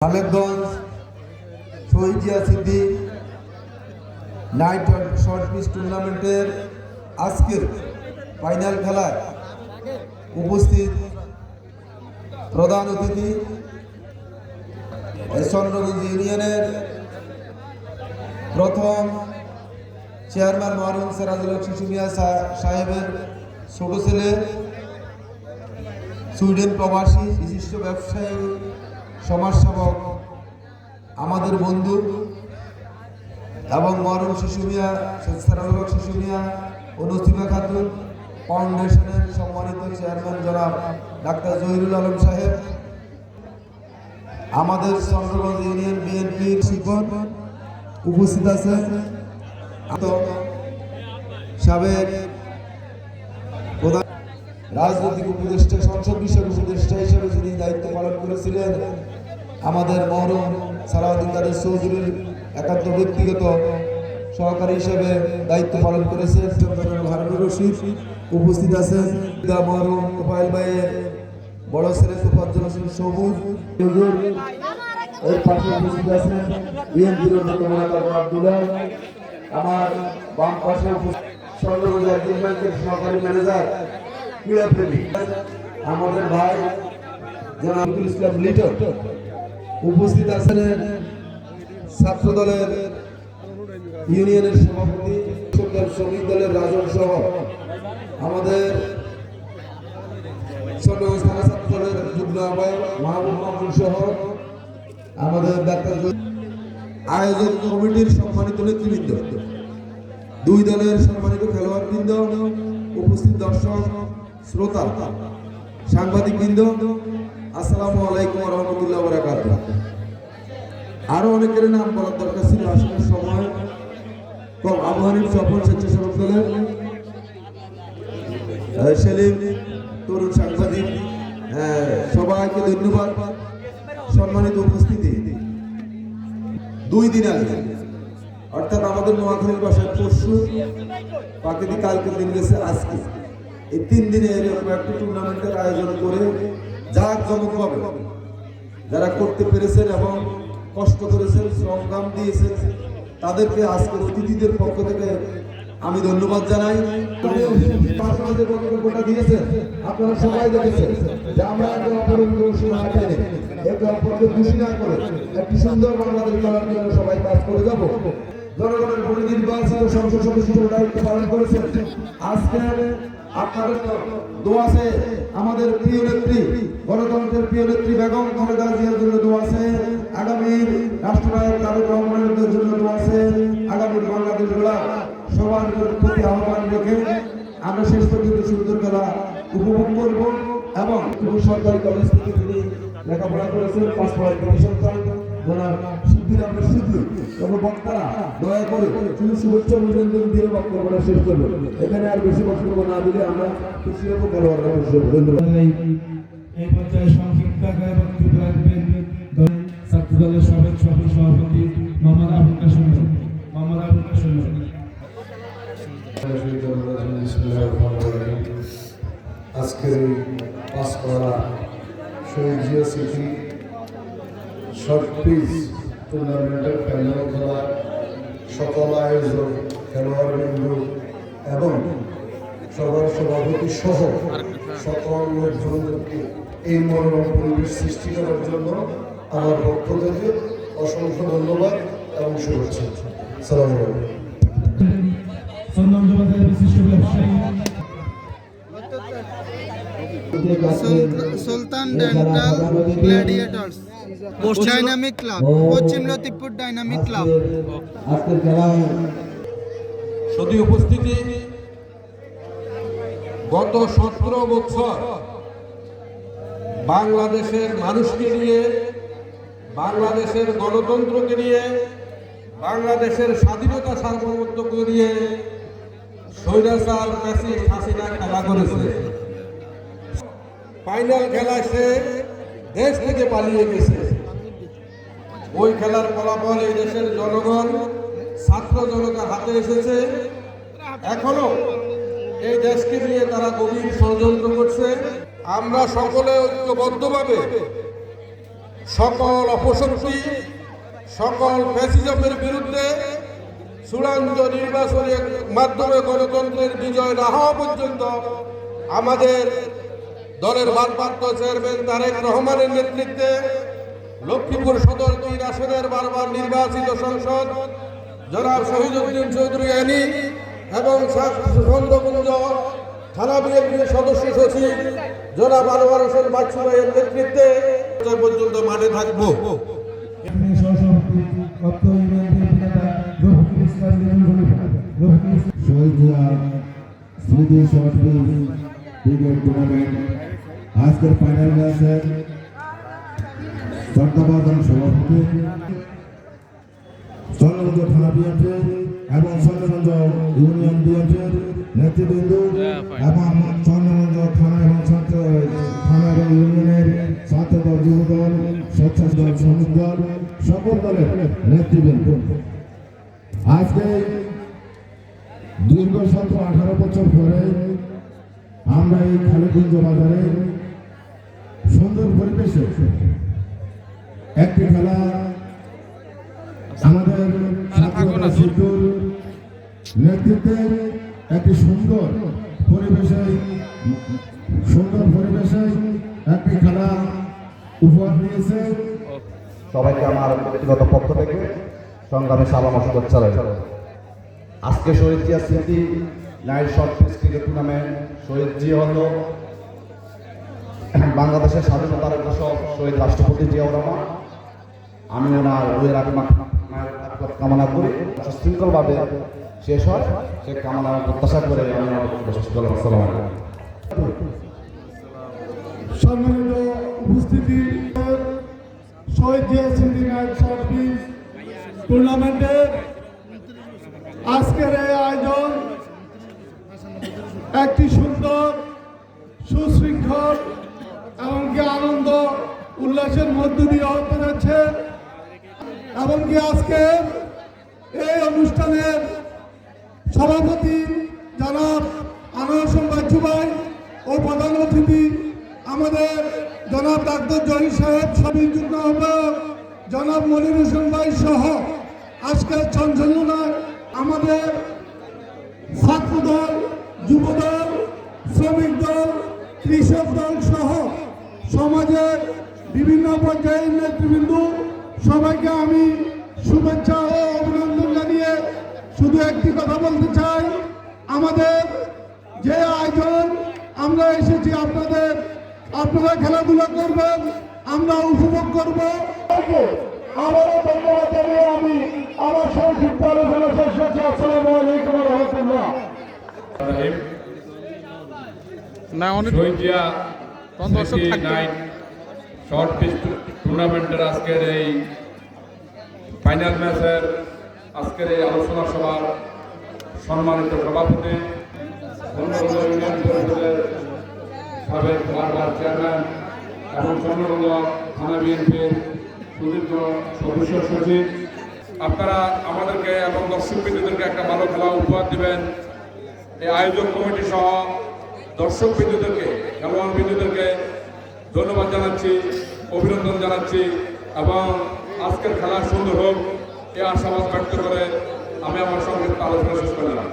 খালেকগঞ্জ শহীদিয়া সিদ্ধি night short pitch টুর্নামেন্টের আজকের ফাইনাল খেলায় উপস্থিত প্রধান অতিথি চন্দ্রগঞ্জ ইউনিয়নের প্রথম চেয়ারম্যান মহারুম সেরাজুল শিশু সাহেবের ছোট ছেলে, সুইডেন প্রবাসী, বিশিষ্ট ব্যবসায়ী সমাজসেবক, আমাদের বন্ধু এবং মরম শিশু মিয়া সেরাজুল হক শিশু মিয়া ও নসিমা খাতুন, ফাউন্ডেশনের সম্মানিত চেয়ারম্যান জনাব ডাক্তার জহিরুল আলম সাহেব, আমাদের চন্দ্রগঞ্জ ইউনিয়ন বিএনপির শিক্ষক উপস্থিত আছেন। তো সাবেক প্রধান রাজনৈতিক উপদেষ্টা, সংসদ বিষয়ক উপদেষ্টা হিসেবে যিনি দায়িত্ব পালন করেছিলেন আমাদের মহরম সালাউদ্দিন কাদের চৌধুরীর একান্ত ব্যক্তিগত সহকারী হিসেবে দায়িত্ব পালন করেছেন। হারুনুর রশিদ উপস্থিত আছেন। দা মহরম ভাইয়ের বড় ছেলে তোফাজ্জল হোসেন সবুজ। এর পাশে উপস্থিত আছেন বিএনপির অন্যতম নেতা আব্দুল্লাহ। আমার বাম পাশে একদিন ব্যাংকের সহকারী ম্যানেজার আমাদের ভাই জনাবুল ইসলাম লিটন। উপস্থিত আছেন ছাত্র দলের ইউনিয়নের সভাপতি শ্রমিক দলের রাজন সহ আমাদের থানা ছাত্র দলের যুগ্ম আহ্বায়ক মাহবুব মামুন সহ আমাদের ডাক্তার আয়োজক কমিটির সম্মানিত নেতৃবৃন্দ, দুই দলের সম্মানিত খেলোয়াড়বৃন্দ, উপস্থিত দর্শক, শ্রোতা সাংবাদিক বৃন্দ আসসালামু আলাইকুম রহমতুল্লাহ বরাকাত আরও অনেকের নাম বলার দরকার ছিল আসলে সময় কম। আবহানির সফল স্বেচ্ছাসেবক দলের সেলিম তরুণ সাংবাদিক। হ্যাঁ, সবাইকে ধন্যবাদ। সম্মানিত উপস্থিতি। দুই দিন আগে অর্থাৎ আমাদের নোয়াখালীর বাসায় পরশু পাখিটি কালকে দিন গেছে আজকে। এই তিন দিনে এরকম একটা টুর্নামেন্টের আয়োজন করে যা জমক পাবে যারা করতে পেরেছেন এবং কষ্ট করেছেন, শ্রম দাম দিয়েছেন, তাদেরকে আজকের অতিথিদের পক্ষ থেকে আমি ধন্যবাদ জানাই। দিয়েছেন, আপনারা সবাই দেখেছেন যে আমরা একে অপরের না একে অপরকে দোষী না করে একটি সুন্দর বাংলাদেশ গড়ার জন্য সবাই কাজ করে যাব। জনগণের ভোটে নির্বাচিত সংসদ সদস্য দায়িত্ব পালন করেছেন, আজকে আপনাদের দোয়া আছে। আমাদের প্রিয় নেত্রী, গণতন্ত্রের প্রিয় নেত্রী বেগম খালেদা জিয়ার জন্য দোয়া আছে। আগামী রাষ্ট্রনায়ক তারেক রহমানের জন্য দোয়া আছে। আগামী বাংলাদেশ গড়া সবার প্রতি আহ্বান রেখে আমরা শেষ পর্যন্ত সুন্দর খেলা উপভোগ করব এবং সরকারি কলেজ থেকে তিনি লেখাপড়া করেছেন পাস পয়েন্ট কমিশন সিদ্ধির আমরা সিদ্ধি তবে বক্তারা দয়া করে শুধু শুভেচ্ছা অভিনন্দন দিয়ে বক্তব্যটা শেষ করবে। এখানে আর বেশি বক্তব্য না দিলে আমরা খুশি হব হব ধন্যবাদ এই পর্যায়ে সংক্ষিপ্ত আকারে বক্তব্য রাখবেন ছাত্র দলের সাবেক সফল সভাপতি মোহাম্মদ আবুল কাসম মোহাম্মদ আবুল কাসম আজকের এই পাস করা Shahid Zia city short pitch টুর্নামেন্টের ফাইনাল খেলা সকল আয়োজক, খেলোয়াড়বৃন্দ এবং সবার সভাপতি সহ সকল লোকজনদেরকে এই মনোরম পরিবেশ সৃষ্টি করার জন্য আমার পক্ষ থেকে অসংখ্য ধন্যবাদ এবং শুভেচ্ছা। সালাম আলাইকুম। Sultan dental gladiators. Dynamic club. পশ্চিম লতিফপুর ডাইনামিক ক্লাব। সতী উপস্থিতি। গত সতেরো বছর বাংলাদেশের মানুষকে নিয়ে বাংলাদেশের গণতন্ত্রকে নিয়ে বাংলাদেশের স্বাধীনতা সার্বভৌমত্বকে নিয়ে স্বৈরাচার ফ্যাসিস্ট হাসিনা খেলা করেছে। ফাইনাল খেলায় সে দেশ থেকে পালিয়ে গেছে। ওই খেলার ফলাফল এই দেশের জনগণ, ছাত্র জনতার হাতে এসেছে। এখনও এই দেশকে নিয়ে তারা গভীর ষড়যন্ত্র করছে। আমরা সকলে ঐক্যবদ্ধভাবে সকল অপশক্তি, সকল ফ্যাসিজমের বিরুদ্ধে চূড়ান্ত নির্বাচনের মাধ্যমে গণতন্ত্রের বিজয় না হওয়া পর্যন্ত আমাদের দলের ভারপ্রাপ্ত চেয়ারম্যান তারেক রহমানের নেতৃত্বে লক্ষ্মীপুর সদর তিন আসনের বারবার নির্বাচিত সংসদ, জনাব শহীদুদ্দিন চৌধুরী আনি এবং ছন্দকুঞ্জ থানা বিএনপির সদস্য সচিব জনাব আনোয়ার হোসেন বাচ্চু ভাইয়ের নেতৃত্বে পর্যন্ত মাঠে থাকব। সহসভাপতি অত্র ক্রিকেট টুর্নামেন্ট আজকের ফাইনাল ম্যাচে চট্টগ্রাম সভাপতি চন্দ্রগঞ্জ থানা বিএনপি এবং চন্দ্রগঞ্জ ইউনিয়ন বিএনপির নেতৃবৃন্দ এবং চন্দ্রগঞ্জ থানা এবং ছাত্র থানা এবং ইউনিয়নের ছাত্রদল, যুবদল, স্বেচ্ছাসেবক শ্রমিক দল, সকল দলের নেতৃবৃন্দ। আজকে দীর্ঘ সতেরো আঠারো বছর পরে আমরা এই খালিগঞ্জ বাজারে সুন্দর পরিবেশে একটি খেলা আমাদের সিদ্ধুর নেতৃত্বে একটি সুন্দর পরিবেশে সুন্দর পরিবেশে একটি খেলা উপহার দিয়েছে। সবাইকে আমার ব্যক্তিগত পক্ষ থেকে সংগ্রামে সালাম শুভেচ্ছা আজকে শহীদ জিয়া স্মৃতি night short pitch cricket tournament Shahid Zia হল বাংলাদেশের স্বাধীনতার ঘোষক শহীদ রাষ্ট্রপতি জিয়াউর রহমান, আমি ওনার বইয়ের আগে কামনা করি। সুশৃঙ্খলভাবে শেষ হয়। সে কামনা প্রত্যাশা করে আমি সম্মানিত উপস্থিতি, শহীদ জিয়া শর্ট টুর্নামেন্টের আজকের এই আয়োজন একটি সুন্দর, সুশৃঙ্খল এমনকি আনন্দ উল্লাসের মধ্য দিয়ে হতে যাচ্ছে এমনকি আজকে এই অনুষ্ঠানের সভাপতি জনাব আনোয়ার বাচ্চু ও প্রধান অতিথি আমাদের জনাব ডাক্তার জহির সাহেব, সবির যুগ্ম আহ্বায়ক জনাব মনির হোসেন ভাই সহ আজকের চঞ্চলনায় আমাদের ছাত্র দল যুব দল শ্রমিক দল, কৃষক দল সহ সমাজের বিভিন্ন পর্যায়ের নেতৃবৃন্দ, সবাইকে আমি শুভেচ্ছা ও অভিনন্দন জানিয়ে শুধু একটি কথা বলতে চাই। আমাদের যে আয়োজন, আমরা এসেছি, আপনাদের, আপনারা খেলাধুলা করবেন, আমরা উপভোগ করব। আবারও ধন্যবাদ জানিয়ে আমি আমার সংক্ষিপ্ত আলোচনা শেষ করছি। আসসালামু আলাইকুম রহমতুল্লাহ। শহীদিয়া স্মৃতি নাইট শর্ট পিচ টুর্নামেন্টের আজকের এই ফাইনাল ম্যাচের আজকের এই আলোচনা সভার সম্মানিত সভাপতি ইউনিয়ন পরিষদের সাবেক বারবার চেয়ারম্যান এবং চন্দ্রগঞ্জ থানা বিএনপির সুদীর্ঘ সদস্য সচিব। আপনারা আমাদেরকে এবং দর্শক বিন্দুদেরকে একটা ভালো খেলা উপহার দিবেন। এই আয়োজক কমিটি সহ দর্শক বিন্দুদেরকে, খেলোয়াড় বিন্দুদেরকে ধন্যবাদ জানাচ্ছি, অভিনন্দন জানাচ্ছি এবং আজকের খেলা সুন্দর হোক, এ আশাবাদ ব্যক্ত করে আমি আমার সঙ্গে আলোচনা শেষ করলাম।